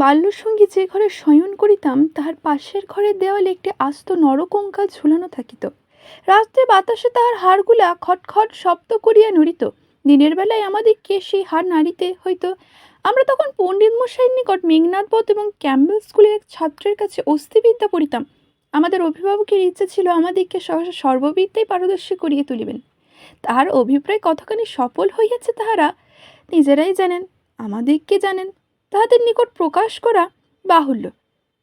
বাল্যসঙ্গী যে ঘরে শয়ন করিতাম, তাহার পাশের ঘরের দেওয়ালে একটি আস্ত নরকঙ্কাল ঝুলানো থাকিত। রাত্রে বাতাসে তাহার হাড়গুলা খটখট শব্দ করিয়া নড়িত। দিনের বেলায় আমাদিগকে সেই হাড় নাড়িতে হইতো? আমরা তখন পণ্ডিত মশাইয়ের নিকট মেঘনাথ বধ এবং ক্যাম্বেল স্কুলের এক ছাত্রের কাছে অস্থিবিদ্যা পড়িতাম। আমাদের অভিভাবকের ইচ্ছে ছিল আমাদিগকে সহসা সর্ববিদ্যায় পারদর্শী করিয়ে তুলিবেন। তাহার অভিপ্রায় কতখানি সফল হইয়াছে তাহারা নিজেরাই জানেন, আমাদিগকে জানেন। তাহাদের নিকট প্রকাশ করা বাহুল্য,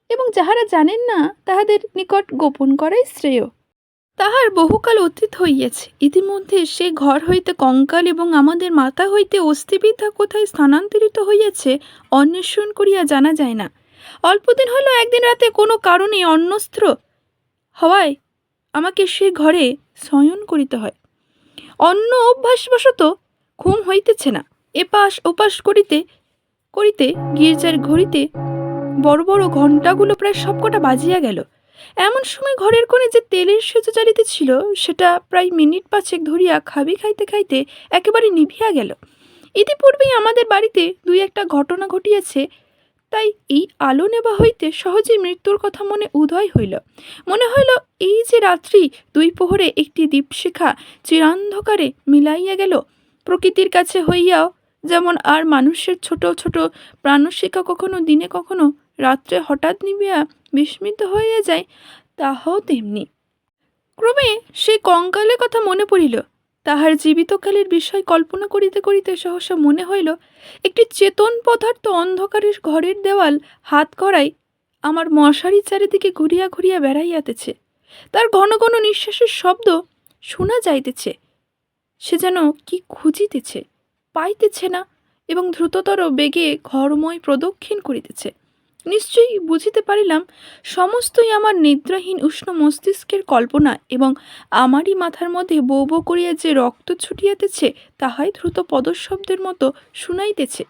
এবং যাহারা জানেন না, তাহাদের নিকট গোপন করাই শ্রেয়। তাহার বহুকাল অতীত হইয়াছে, ইতিমধ্যে সে ঘর হইতে কঙ্কাল এবং আমাদের মাথা হইতে অস্থিবিদ্যা কোথায় স্থানান্তরিত হইয়াছে, অন্বেষণ করিয়া জানা যায় না। অল্পদিন হলো, একদিন রাতে কোনো কারণে অন্যস্ত্র হওয়ায় আমাকে সে ঘরে শয়ন করিতে হয়। অন্য অভ্যাসবশত ঘুম হইতেছে না, এপাশ ওপাশ করিতে করিতে গির্জার ঘড়িতে বড় বড় ঘণ্টাগুলো প্রায় সবকটা বাজিয়া গেল। এমন সময় ঘরের কোণে যে তেলের সেচু জ্বালিতেছিল সেটা প্রায় মিনিট পাঁচেক ধরিয়া খাবি খাইতে খাইতে একেবারে নিভিয়া গেল। ইতিপূর্বেই আমাদের বাড়িতে দুই একটা ঘটনা ঘটিয়াছে, তাই এই আলো নেবা হইতে সহজেই মৃত্যুর কথা মনে উদয় হইল। মনে হইল এই যে রাত্রি, দুই প্রহরে একটি দীপশিখা চিরান্ধকারে মিলাইয়া গেল। প্রকৃতির কাছে হইয়াও যেমন আর মানুষের ছোট ছোট প্রাণশিখা কখনো দিনে কখনো রাত্রে হঠাৎ নিবিয়া বিস্মিত হইয়া যায়, তাহাও তেমনি। ক্রমে সেই কঙ্কালের কথা মনে পড়িল। তাহার জীবিতকালের বিষয় কল্পনা করিতে করিতে সহসা মনে হইল, একটি চেতন পদার্থ অন্ধকারের ঘরের দেওয়াল হাত করাই আমার মশারি চারিদিকে ঘুরিয়া ঘুরিয়া বেড়াইয়াতেছে। তার ঘন ঘন নিঃশ্বাসের শব্দ শোনা যাইতেছে, সে যেন কি খুঁজিতেছে। পাইতেছে না এবং দ্রুততর বেগে ঘরময় প্রদক্ষিণ করিতেছে। নিশ্চয়ই বুঝিতে পারিলাম, সমস্তই আমার নিদ্রাহীন উষ্ণ মস্তিষ্কের কল্পনা এবং আমারই মাথার মধ্যে বৌ বৌ করিয়া যে রক্ত ছুটিয়াতেছে, তাহাই দ্রুত পদশব্দের মতো শুনাইতেছে।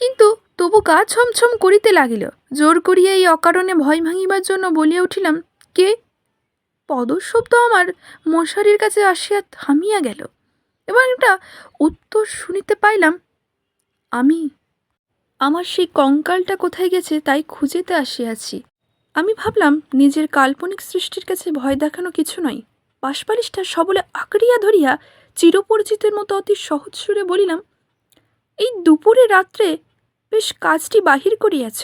কিন্তু তবু গা ছমছম করিতে লাগিল। জোর করিয়া এই অকারণে ভয় ভাঙিবার জন্য বলিয়া উঠিলাম, কে? পদশব্দ আমার মশারির কাছে আসিয়া থামিয়া গেল। এবং একটা উত্তর শুনিতে পাইলাম, আমি, আমার সেই কঙ্কালটা কোথায় গেছে তাই খুঁজেতে আসিয়াছি। আমি ভাবলাম, নিজের কাল্পনিক সৃষ্টির কাছে ভয় দেখানো কিছু নয়। পাশপালিশটা সবলে আঁকড়িয়া ধরিয়া চিরপরিচিতের মতো অতি সহজ সুরে বলিলাম, এই দুপুরে রাত্রে বেশ কাজটি বাহির করিয়াছ,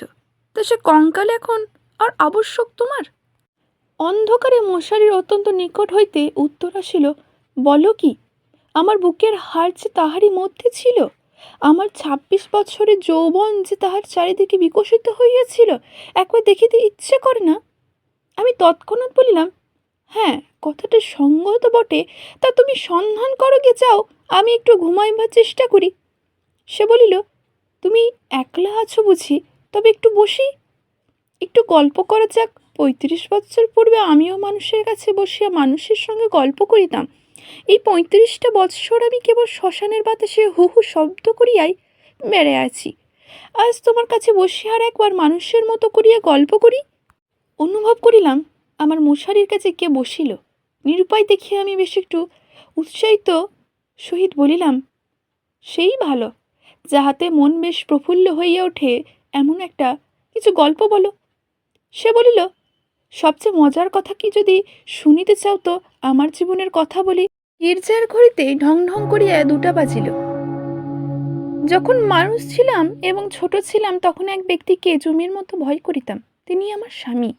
তা সে কঙ্কাল এখন আর আবশ্যক তোমার? অন্ধকারে মশারির অত্যন্ত নিকট হইতে উত্তর আসিল, বলো কি? আমার বুকের হাড় যে তাহারই মধ্যে ছিল, আমার ছাব্বিশ বছরের যৌবন যে তাহার চারিদিকে বিকশিত হইয়াছিল, একবার দেখিতে ইচ্ছে করে না। আমি তৎক্ষণাৎ বলিলাম হ্যাঁ কথাটা সঙ্গত বটে, তা তুমি সন্ধান করো গে চাও আমি একটু ঘুমাইবার চেষ্টা করি। সে বলিল, তুমি একলা আছো বুঝি, তবে একটু বসি। একটু গল্প করা যাক, পঁয়ত্রিশ বছর পূর্বে আমিও মানুষের কাছে বসিয়া মানুষের সঙ্গে গল্প করিতাম। এই পঁয়ত্রিশটা বৎসর আমি কেবল শ্মশানের বাতাসে হু হু শব্দ করিয়াই বেড়ে আছি। আজ তোমার কাছে বসিয়া আর একবার মানুষের মতো করিয়া গল্প করি। অনুভব করিলাম, আমার মশারির কাছে কে বসিল। নিরুপায় দেখিয়া আমি বেশ একটু উৎসাহিত সহিত বলিলাম, সেই ভালো, যাহাতে মন বেশ প্রফুল্ল হইয়া ওঠে এমন একটা কিছু গল্প বলো। সে বলিল, সবচেয়ে মজার কথা কি যদি শুনিতে চাও তো আমার জীবনের কথা বলি। গির্জার ঘড়িতে ঢং ঢং করিয়া দুটা বাজিল। যখন মানুষ ছিলাম এবং ছোট ছিলাম, তখন এক ব্যক্তিকে জমির মতো ভয় করিতাম। তিনি আমার স্বামী।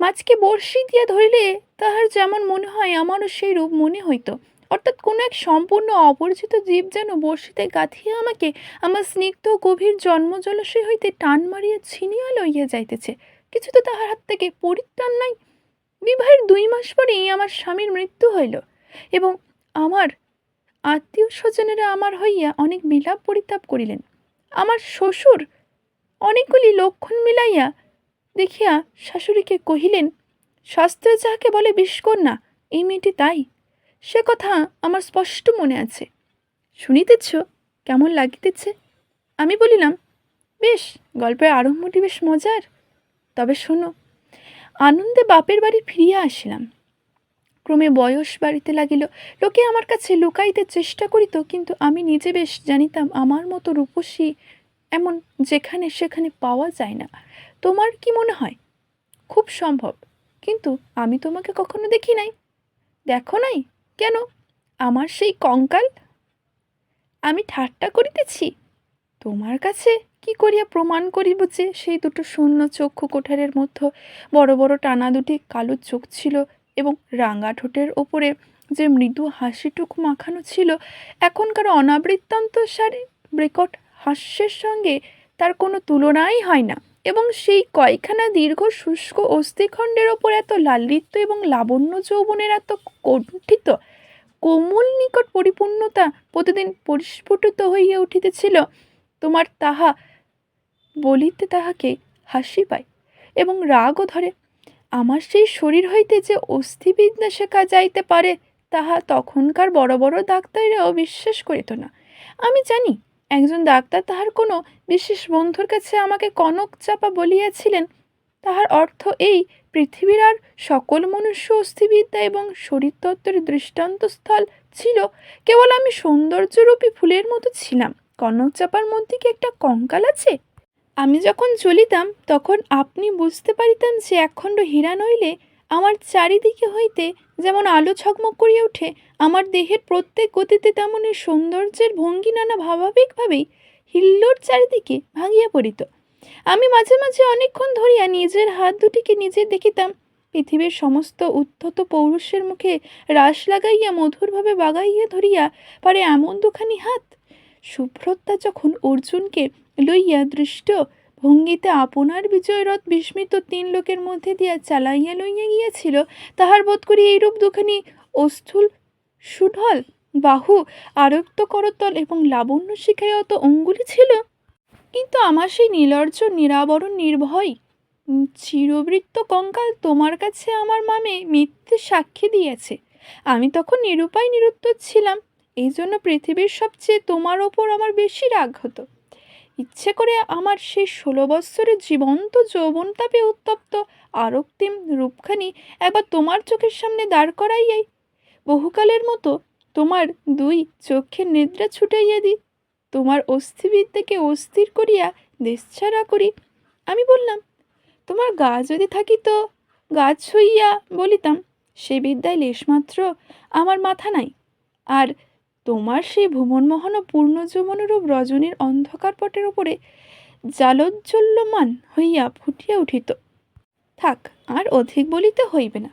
মাছকে বড়শি দিয়া ধরিলে তাহার যেমন মনে হয়, আমারও সেই রূপ মনে হইতো। অর্থাৎ কোনো এক সম্পূর্ণ অপরিচিত জীব যেন বড়শিতে গাঁথিয়া আমাকে আমার স্নিগ্ধ গভীর জন্ম জলাশয় হইতে টান মারিয়া ছিনিয়া লইয়া যাইতেছে। কিছু তো তাহার হাত থেকে পরিত্রাণ নাই। বিবাহের দুই মাস পরেই আমার স্বামীর মৃত্যু হইল এবং আমার আত্মীয় স্বজনেরা আমার হইয়া অনেক বিলাপ পরিতাপ করিলেন। আমার শ্বশুর অনেকগুলি লক্ষণ মিলাইয়া দেখিয়া শাশুড়িকে কহিলেন, শাস্ত্রে যাহাকে বলে বিষ্কন্যা, এই মেয়েটি তাই। সে কথা আমার স্পষ্ট মনে আছে। শুনিতেছ, কেমন লাগিতেছে আমি বলিলাম, বেশ, গল্পের আরম্ভটি বেশ মজার। তবে শোনো, আনন্দে বাপের বাড়ি ফিরিয়া আসিলাম। ক্রমে বয়স বাড়িতে লাগিল। লোকে আমার কাছে লুকাইতে চেষ্টা করিত, কিন্তু আমি নিজে বেশ জানিতাম আমার মতো রূপসী এমন যেখানে সেখানে পাওয়া যায় না। তোমার কি মনে হয়? খুব সম্ভব। কিন্তু আমি তোমাকে কখনো দেখি নাই। দেখো নাই? কেন? আমার সেই কঙ্কাল? আমি ঠাট্টা করিতেছি? তোমার কাছে কি করিয়া প্রমাণ করিব যে সেই দুটো শূন্য চক্ষু কোঠারের মধ্যে বড় বড় টানা দুটি কালো চোখ ছিল? এবং রাঙা ঠোঁটের ওপরে যে মৃদু হাসিটুক মাখানো ছিল, এখনকার অনাবৃত্তান্ত সারি ব্রেকট হাস্যের সঙ্গে তার কোনো তুলনাই হয় না। এবং সেই কয়খানা দীর্ঘ শুষ্ক অস্থিখণ্ডের ওপর এত লালিত্য এবং লাবণ্য যৌবনের এত কণ্ঠিত, কোমল নিকট পরিপূর্ণতা প্রতিদিন পরিস্ফুটিত হইয়া উঠিতেছিল, তোমার তাহা বলিতে তাহাকে হাসি পায় এবং রাগও ধরে। আমার সেই শরীর হইতে যে অস্থিবিদ্যা শেখা যাইতে পারে, তাহা তখনকার বড় বড় ডাক্তাররাও বিশ্বাস করিত না। আমি জানি, একজন ডাক্তার তাহার কোনো বিশেষ বন্ধুর কাছে আমাকে কনক চাপা বলিয়াছিলেন, তাহার অর্থ এই, পৃথিবীর আর সকল মনুষ্য অস্থিবিদ্যা এবং শরীরতত্ত্বের দৃষ্টান্তস্থল ছিল, কেবল আমি সৌন্দর্যরূপী ফুলের মতো ছিলাম। কনক চাপার মধ্যে কি একটা কঙ্কাল আছে? আমি যখন চলিতাম, তখন আপনি বুঝতে পারিতাম যে একখণ্ড হীরা নইলে আমার চারিদিকে হইতে যেমন আলো ছকমক করিয়া ওঠে, আমার দেহের প্রত্যেক গতিতে তেমনই সৌন্দর্যের ভঙ্গি নানা ভাবাবেগভাবেই হিল্লোর চারিদিকে ভাঙিয়া পড়িত। আমি মাঝে মাঝে অনেকক্ষণ ধরিয়া নিজের হাত দুটিকে নিজে দেখিতাম, পৃথিবীর সমস্ত উদ্ধত পৌরুষের মুখে রাস লাগাইয়া মধুরভাবে বাগাইয়া ধরিয়া পারে এমন দুখানি হাত। সুভ্রতা যখন অর্জুনকে লইয়া দৃষ্ট। ভঙ্গিতে আপনার বিজয়রথ বিস্মিত তিন লোকের মধ্যে দিয়া চালাইয়া লইয়া গিয়াছিল, তাহার বোধ করি এইরূপ দুখানি অস্থূল সুঢল, বাহু, আরক্ত করতল এবং লাবণ্য শিখায়ত অঙ্গুলি ছিল। কিন্তু আমার সেই নীলর্জ নিরাবরণ নির্ভয় চিরবৃত্ত কঙ্কাল তোমার কাছে আমার মামে মিথ্যে সাক্ষী দিয়েছে। আমি তখন নিরুপায় নিরুত্তর ছিলাম এই জন্য পৃথিবীর সবচেয়ে তোমার ওপর আমার বেশি রাগ হতো। ইচ্ছে করে আমার সেই ষোলো বৎসরের জীবন্ত যৌবনতাপে উত্তপ্ত আরক্তিম রূপখানি একবার তোমার চোখের সামনে দাঁড় করাইয়াই। বহুকালের মতো তোমার দুই চোখের নিদ্রা ছুটাইয়া দিই। তোমার অস্থিবিদ্যাকে অস্থির করিয়া দেশছাড়া করি। আমি বললাম, তোমার গা যদি থাকিত গা ছুঁইয়া বলিতাম, সে বিদ্যায় লেশমাত্র আমার মাথা নাই। আর তোমার সেই ভুবনমোহন ও পূর্ণ যৌবনরূপ রজনীর অন্ধকার পটের উপরে জালোজ্জ্বল্যমান হইয়া ফুটিয়া উঠিত। থাক, আর অধিক বলিতে হইবে না।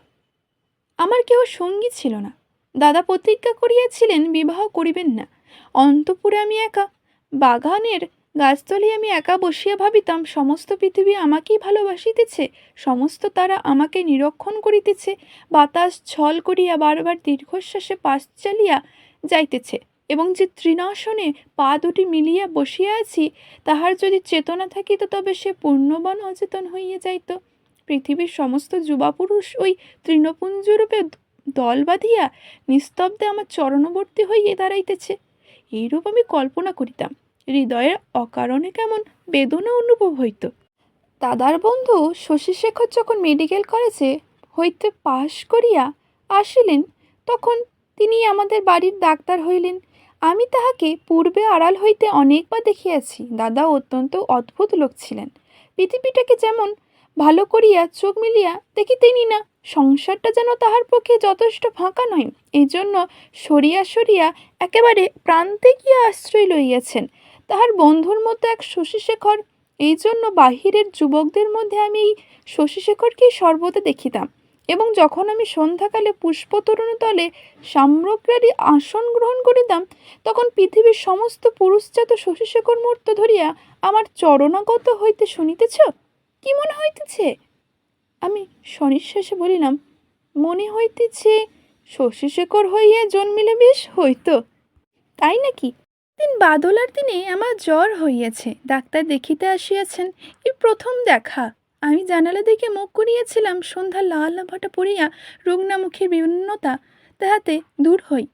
আমার কেউ সঙ্গী ছিল না। দাদা প্রতিজ্ঞা করিয়াছিলেন, বিবাহ করিবেন না। অন্তপুরে আমি একা, বাগানের গাছতলে আমি একা বসিয়া ভাবিতাম, সমস্ত পৃথিবী আমাকেই ভালোবাসিতেছে, সমস্ত তারা আমাকে নিরক্ষণ করিতেছে, বাতাস ছল করিয়া বারবার দীর্ঘশ্বাসে পাশ চালিয়া যাইতেছে এবং যে তৃণাসনে পা দুটি মিলিয়া বসিয়া আছি, তাহার যদি চেতনা থাকিত তবে সে পূর্ণবান অচেতন হইয়া যাইত। পৃথিবীর সমস্ত যুবা পুরুষ ওই তৃণপুঞ্জরূপে দল বাঁধিয়া নিস্তব্ধে আমার চরণবর্তী হইয়া দাঁড়াইতেছে। এইরূপ আমি কল্পনা করিতাম, হৃদয়ের অকারণে কেমন বেদনা অনুভব হইত। দাদার বন্ধু শশীশেখর যখন মেডিকেল কলেজে হইতে পাশ করিয়া আসিলেন, তখন তিনি আমাদের বাড়ির ডাক্তার হইলেন। আমি তাহাকে পূর্বে আড়াল হইতে অনেকবার দেখিয়াছি। দাদা অত্যন্ত অদ্ভুত লোক ছিলেন। পৃথিবীটাকে যেমন ভালো করিয়া চোখ মিলিয়া দেখিতেনি না, সংসারটা যেন তাহার পক্ষে যথেষ্ট ফাঁকা নয়। এই জন্য সরিয়া সরিয়া একেবারে প্রান্তে গিয়া আশ্রয় লইয়াছেন। তাহার বন্ধুর মতো এক শশীশেখর। এই জন্য বাহিরের যুবকদের মধ্যে আমি এই শশীশেখরকেই সর্বদা দেখিতাম। এবং যখন আমি সন্ধ্যাকালে পুষ্পতরুণ তলে সাম্রগ্রারী আসন গ্রহণ করিতাম, তখন পৃথিবীর সমস্ত পুরুষজাত শশীশেখর মূর্ত ধরিয়া আমার চরণাগত হইতে শুনিতেছ? কি মনে হইতেছে? আমি সনিঃশ্বাসে বলিলাম, মনে হইতেছে শশীশেখর হইয়া জন্মিলে বেশ হইতো। তাই নাকি? দিন বাদলার দিনে আমার জ্বর হইয়াছে, ডাক্তার দেখিতে আসিয়াছেন এই প্রথম দেখা। আমি জানালা দিকে মুখ করিয়াছিলাম সন্ধ্যা লাল লাভাটা পড়িয়া রুগ্না মুখের বিভিন্নতা তাহাতে দূর হই।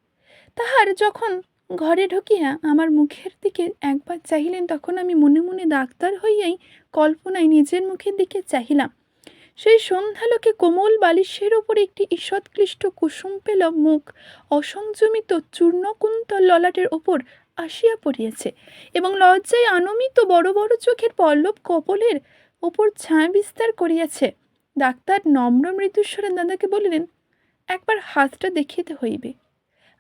তাহার যখন ঘরে ঢুকিয়া আমার মুখের দিকে একবার চাহিলেন, তখন আমি মনে মনে ডাক্তার হইয়াই কল্পনায় নিজের মুখের দিকে চাহিলাম। সেই সন্ধ্যালোকে কোমল বালিশের ওপর একটি ঈষৎক্লিষ্ট কুসুম পেল মুখ অসংযমিত চূর্ণকুন্তল ললাটের ওপর আসিয়া পড়িয়াছে এবং লজ্জায় আনমিত বড় বড় চোখের পল্লব কপলের ওপর ছায়া বিস্তার করিয়াছে। ডাক্তার নম্র মৃত্যুস্বরে দাদাকে বলিলেন, একবার হাতটা দেখিতে হইবে।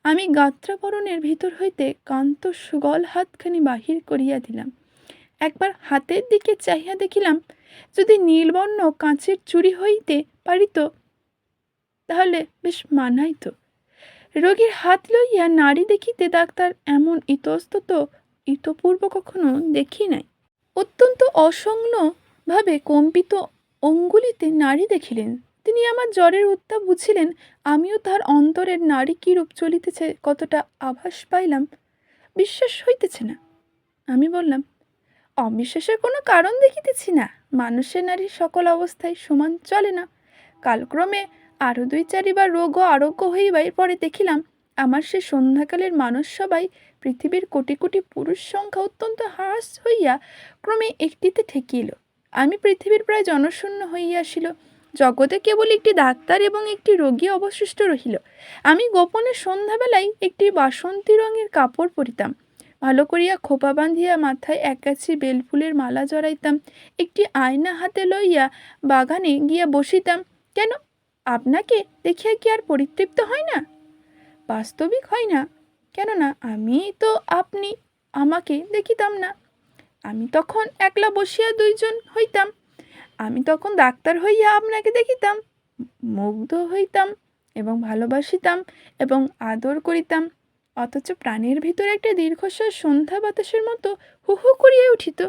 আমি গাত্রাবরণের ভিতর হইতে কান্ত সুগল হাতখানি বাহির করিয়া দিলাম। একবার হাতের দিকে চাহিয়া দেখিলাম, যদি নীলবর্ণ কাঁচের চুরি হইতে পারিত, তাহলে বেশ মানাইত। রোগীর হাত লইয়া নারী দেখিতে ডাক্তার এমন ইতস্তত, ইতপূর্ব কখনো দেখি নাই। অত্যন্ত অসংলভাবে কম্পিত অঙ্গুলিতে নারী দেখিলেন। তিনি আমার জ্বরের উত্তাপ বুঝিলেন, আমিও তার অন্তরের নারী কিরূপ চলিতেছে কতটা আভাস পাইলাম, বিশ্বাস হইতেছে না। আমি বললাম, অবিশ্বাসের কোনো কারণ দেখিতেছি না, মানুষের নারীর সকল অবস্থায় সমান চলে না। কালক্রমে আরও দুই চারিবার রোগ ও আরোগ্য হইবার পরে দেখিলাম, আমার সে সন্ধ্যাকালের মানুষ সবাই পৃথিবীর কোটি কোটি পুরুষ সংখ্যা অত্যন্ত হ্রাস হইয়া ক্রমে একটিতে ঠেকিল। আমি পৃথিবীর প্রায় জনশূন্য হইয়াছিল জগতে কেবল একটি ডাক্তার এবং একটি রোগী অবশিষ্ট রহিল। আমি গোপনে সন্ধ্যাবেলায় একটি বাসন্তী রঙের কাপড় পরিতাম। ভালো করিয়া খোপা বাঁধিয়া মাথায় একগাছি বেলফুলের মালা জড়াইতাম। একটি আয়না হাতে লইয়া বাগানে গিয়া বসিতাম। কেন? আপনাকে দেখিয়া কি আর পরিতৃপ্ত হয় না? বাস্তবিক হয় না। কেননা আমি তো আপনি, আমাকে দেখিতাম না। আমি তখন একলা বসিয়া দুইজন হইতাম। আমি তখন ডাক্তার হইয়া আপনাকে দেখিতাম, মুগ্ধ হইতাম এবং ভালোবাসিতাম এবং আদর করিতাম। অথচ প্রাণের ভিতরে একটা দীর্ঘশ্বাস সন্ধ্যা বাতাসের মতো হু হু করিয়া উঠিত।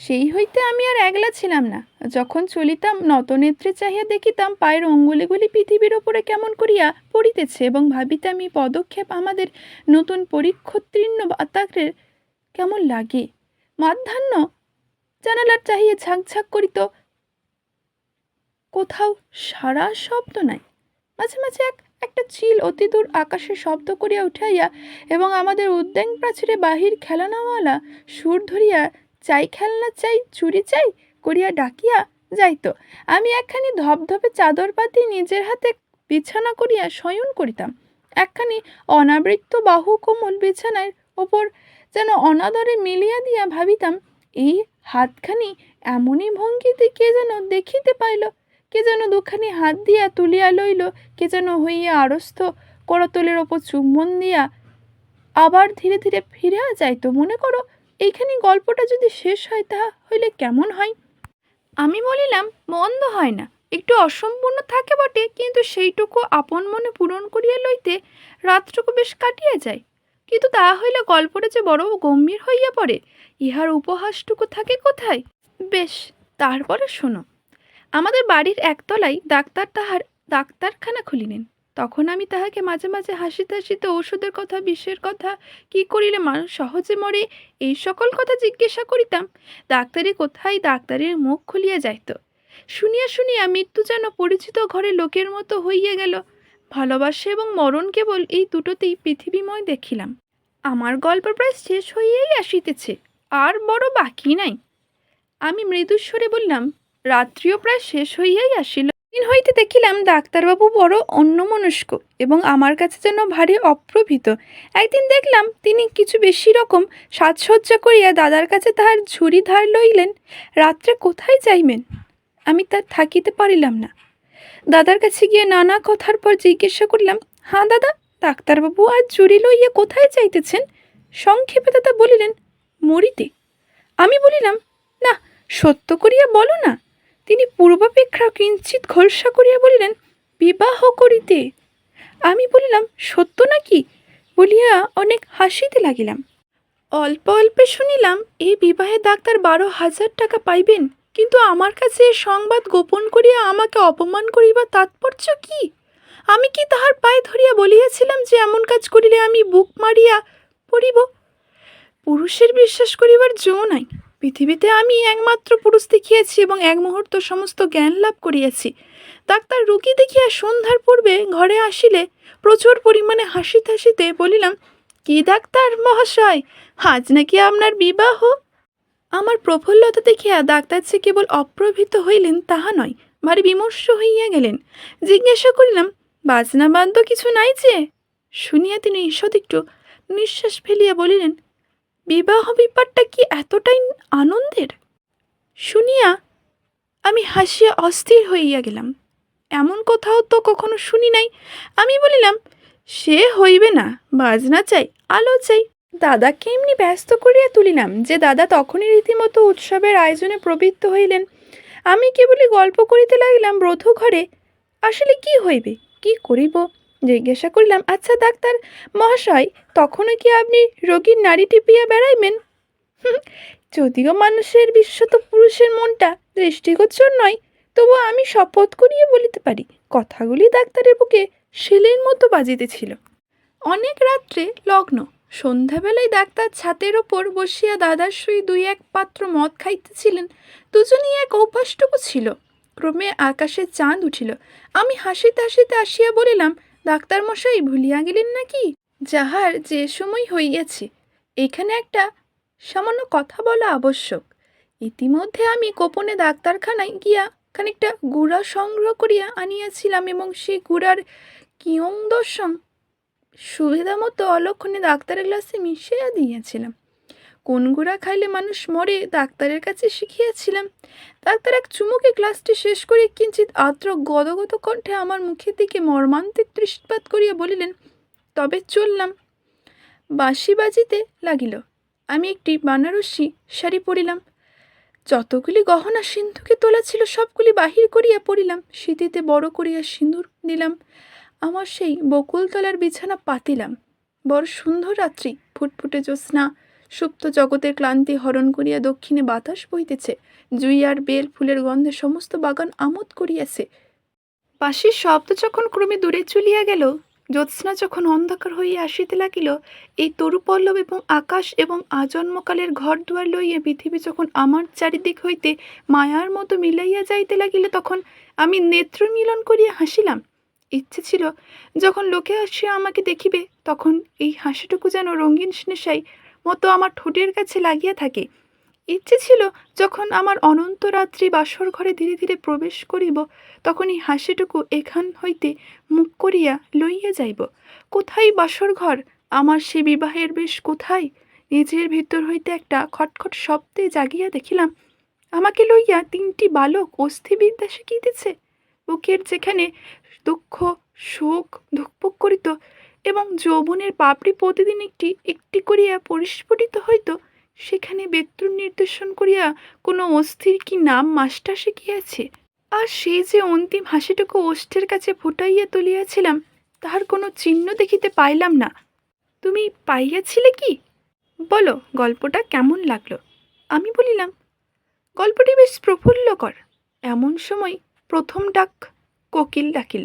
সেই হইতে আমি আর একলা ছিলাম না। যখন চলিতাম, নতনেত্রে চাহিয়া দেখিতাম, পায়ের অঙ্গুলিগুলি পৃথিবীর ওপরে কেমন করিয়া পড়িতেছে এবং ভাবিতাম, এই পদক্ষেপ আমাদের নতুন পরীক্ষোত্তীর্ণ বাতাকের কেমন লাগে। মাধ্যাহ্ন? জানালার চাহিয়ে ঝাঁকঝাঁক করিত কোথাও সারা শব্দ নাই। মাঝে মাঝে এক, একটা চিল অতি দূর আকাশে শব্দ করিয়া উঠাইয়া এবং আমাদের উদ্যান প্রাচীরে বাহির খেলানাওয়ালা সুর ধরিয়া, চাই খেলনা, চাই চুরি, চাই? করিয়া ডাকিয়া যাইত। আমি একখানি ধপধপে চাদর পাতি নিজের হাতে বিছানা করিয়া শয়ন করিতাম। একখানি অনাবৃত্ত বাহু কোমল বিছানার ওপর যেন অনাদরে মিলিয়া দিয়া ভাবিতাম, এই হাতখানি এমনই ভঙ্গিতে কে যেন দেখিতে পাইল, কে যেন দুখানি হাত দিয়া তুলিয়া লইল, কে যেন হইয়া আড়স্থ করতলের ওপর চুম্বন দিয়া আবার ধীরে ধীরে ফিরে যাইতো। মনে করো, এইখানে গল্পটা যদি শেষ হয়, তাহা হইলে কেমন হয়? আমি বলিলাম, মন্দ হয় না। একটু অসম্পূর্ণ থাকে বটে, কিন্তু সেইটুকু আপন মনে পূরণ করিয়া লইতে রাতটুকু বেশ কাটিয়া যায়। কিন্তু তাহা হইলে গল্পটা যে বড় গম্ভীর হইয়া পড়ে, ইহার উপহাসটুকু থাকে কোথায়? বেশ, তারপরে শোনো। আমাদের বাড়ির একতলায় ডাক্তার তাহার ডাক্তারখানা খুলিলেন। তখন আমি তাহাকে মাঝে মাঝে হাসিতে হাসিতে ওষুধের কথা, বিষের কথা, কি করিলে মানুষ সহজে মরে, এই সকল কথা জিজ্ঞাসা করিতাম। ডাক্তারি কোথায়? ডাক্তারের মুখ খুলিয়া যাইত। শুনিয়া শুনিয়া মৃত্যু যেন পরিচিত ঘরে লোকের মতো হইয়া গেল। ভালোবাসা এবং মরণ কেবল এই দুটোতেই পৃথিবীময় দেখিলাম। আমার গল্প প্রায় শেষ হইয়াই আসিতেছে, আর বড় বাকি নাই। আমি মৃদুস্বরে বললাম, রাত্রিও প্রায় শেষ হইয়াই আসিল। দিন হইতে দেখিলাম ডাক্তারবাবু বড় অন্যমনস্ক এবং আমার কাছে যেন ভারী অপ্রভৃত। একদিন দেখলাম তিনি কিছু বেশি রকম সাজসজ্জা করিয়া দাদার কাছে তাহার ঝুড়ি ধার লইলেন, রাত্রে কোথায় যাইবেন? আমি তার থাকিতে পারিলাম না। দাদার কাছে গিয়ে নানা কথার পর জিজ্ঞাসা করলাম হ্যাঁ দাদা, ডাক্তারবাবু আজ ঝুড়ি লইয়া কোথায় যাইতেছেন? সংক্ষেপে দাদা বলিলেন, মরিতে। আমি বলিলাম, না, সত্য করিয়া বলো না। তিনি পূর্বাপেক্ষা কিঞ্চিত খোলসা করিয়া বলিলেন, বিবাহ করিতে। আমি বলিলাম, সত্য নাকি? বলিয়া অনেক হাসিতে লাগিলাম। অল্প অল্পে শুনিলাম, এই বিবাহে ডাক্তার বারো হাজার টাকা পাইবেন? কিন্তু আমার কাছে এ সংবাদ গোপন করিয়া আমাকে অপমান করিবার তাৎপর্য কি? আমি কি তাহার পায়ে ধরিয়া বলিয়াছিলাম যে এমন কাজ করিলে আমি বুক মারিয়া পড়িব? পুরুষের বিশ্বাস করিবার জো নাই। পৃথিবীতে আমি একমাত্র পুরুষ দেখিয়াছি এবং এক মুহূর্ত সমস্ত জ্ঞান লাভ করিয়াছি। ডাক্তার রুগী দেখিয়া সন্ধ্যার পূর্বে ঘরে আসিলে প্রচুর পরিমাণে হাসিতে হাসিতে বলিলাম, কি ডাক্তার মহাশয়, আজ নাকি আপনার বিবাহ? আমার প্রফুল্লতা দেখিয়া ডাক্তার যে কেবল অপ্রভৃত হইলেন, তাহা নয়, ভারী বিমর্ষ হইয়া গেলেন। জিজ্ঞাসা করিলাম, বাজনা বাদ্য কিছু নাই যে? শুনিয়া তিনি ঈষৎ একটু নিঃশ্বাস ফেলিয়া বলিলেন, বিবাহ ব্যাপারটা কি এতটাই আনন্দের? শুনিয়া আমি হাসিয়া অস্থির হইয়া গেলাম। এমন কোথাও তো কখনো শুনি নাই। আমি বলিলাম, সে হইবে না, বাজনা চাই, আলো চাই দাদাকে এমনি ব্যস্ত করিয়া তুলিলাম যে দাদা তখনই রীতিমতো উৎসবের আয়োজনে প্রবৃত্ত হইলেন। আমি কেবলই গল্প করিতে লাগিলাম ব্রধ ঘরে। আসলে কি হইবে? কি করিব? জিজ্ঞাসা করিলাম আচ্ছা ডাক্তার মহাশয়, তখনও কি আপনি রোগীর নারী টিপিয়া বেড়াইবেন? যদিও মানুষের বিশ্বত পুরুষের মনটা দৃষ্টিগোচর নয়, তবু আমি শপথ করিয়া বলিতে পারি, কথাগুলি ডাক্তারের বুকে শিলের মতো বাজিতেছিল। অনেক রাত্রে লগ্ন সন্ধ্যাবেলায় ডাক্তার ছাতের ওপর বসিয়া দাদার সই দুই এক পাত্র মদ খাইতেছিলেন। দুজনই এক অভ্যাসটুকু ছিল। ক্রমে আকাশে চাঁদ উঠিল। আমি হাসিতে হাসিতে আসিয়া বলিলাম, ডাক্তার মশাই, ভুলিয়া গেলেন নাকি? যাহার যে সময় হইয়াছে। এখানে একটা সামান্য কথা বলা আবশ্যক। ইতিমধ্যে আমি গোপনে ডাক্তারখানায় গিয়া খানিকটা গুড়া সংগ্রহ করিয়া আনিয়াছিলাম এবং সেই গুড়ার কিয়ং দর্শন সুবিধা মতো অলক্ষণে ডাক্তারের গ্লাসে মিশিয়ে দিয়েছিলাম। কোন গুড়া খাইলে মানুষ মরে, ডাক্তারের কাছে শিখিয়াছিলাম। ডাক্তার এক চুমুকে গ্লাসটি শেষ করে কিঞ্চিত আদ্র গদগদ কণ্ঠে আমার মুখের দিকে মর্মান্তিক দৃষ্টিপাত করিয়া বলিলেন, তবে চললাম। বাঁশি বাজিতে লাগিল। আমি একটি বানারসি শাড়ি পরিলাম। যতগুলি গহনা সিন্ধুকে তোলা ছিল, সবগুলি বাহির করিয়া পড়িলাম শীতিতে বড় করিয়া সিঁদুর দিলাম আমার সেই বকুলতলার বিছানা পাতিলাম। বড় সুন্দর রাত্রি, ফুটফুটে জ্যোৎস্না, সুপ্ত জগতের ক্লান্তি হরণ করিয়া দক্ষিণে বাতাস বইতেছে, জুই আর বেল ফুলের গন্ধে সমস্ত বাগান আমোদ করিয়াছে। বাঁশির শব্দ যখন ক্রমে দূরে চলিয়া গেল, জ্যোৎস্না যখন অন্ধকার হইয়া আসিতে লাগিল, এই তরুপল্লব এবং আকাশ এবং আজন্মকালের ঘর দুয়ার লইয়া পৃথিবী যখন আমার চারিদিক হইতে মায়ার মতো মিলাইয়া যাইতে লাগিল, তখন আমি নেত্র মিলন করিয়া হাসিলাম। ইচ্ছে ছিল যখন লোকে আসিয়া আমাকে দেখিবে, তখন এই হাসিটুকু যেন রঙিন নেশাই মতো আমার ঠোঁটের কাছে লাগিয়া থাকে। ইচ্ছে ছিল যখন আমার অনন্ত রাত্রি বাসর ঘরে ধীরে ধীরে প্রবেশ করিব তখন এই হাসিটুকু এখান হইতে মুখ করিয়া লইয়া যাইব। কোথায় বাসর ঘর? আমার সে বিবাহের বেশ কোথায়? নিজের ভিতর হইতে একটা খটখট শব্দে জাগিয়া দেখিলাম, আমাকে লইয়া তিনটি বালক অস্থিবিদ্যা শিখিতেছে। বুকের যেখানে দুঃখ, শোক ধুকপুক করিত এবং যৌবনের পাপড়ি প্রতিদিন একটি একটি করিয়া পরিস্ফুটিত হইত, সেখানে বেত্রুর নির্দেশন করিয়া কোনো অস্থির কি নাম মাস্টার শিখিয়াছে? আর সেই যে অন্তিম হাসিটুকু ওষ্ঠের কাছে ফুটাইয়া তুলিয়াছিলাম, তাহার কোনো চিহ্ন দেখিতে পাইলাম না। তুমি পাইয়াছিলে কি? বলো, গল্পটা কেমন লাগল? আমি বলিলাম, গল্পটি বেশ প্রফুল্লকর। এমন সময় প্রথম ডাক কোকিল ডাকিল।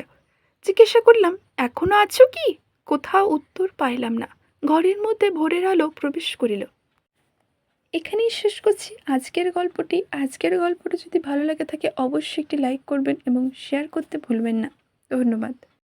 জিজ্ঞাসা করলাম, এখনও আছো কি? কোথাও উত্তর পাইলাম না। ঘরের মধ্যে ভোরের আলো প্রবেশ করিল। এখানেই শেষ করছি। আজকের গল্পটি আজকের গল্পটি যদি ভালো লাগে থাকে, অবশ্যই একটি লাইক করবেন এবং শেয়ার করতে ভুলবেন না। ধন্যবাদ।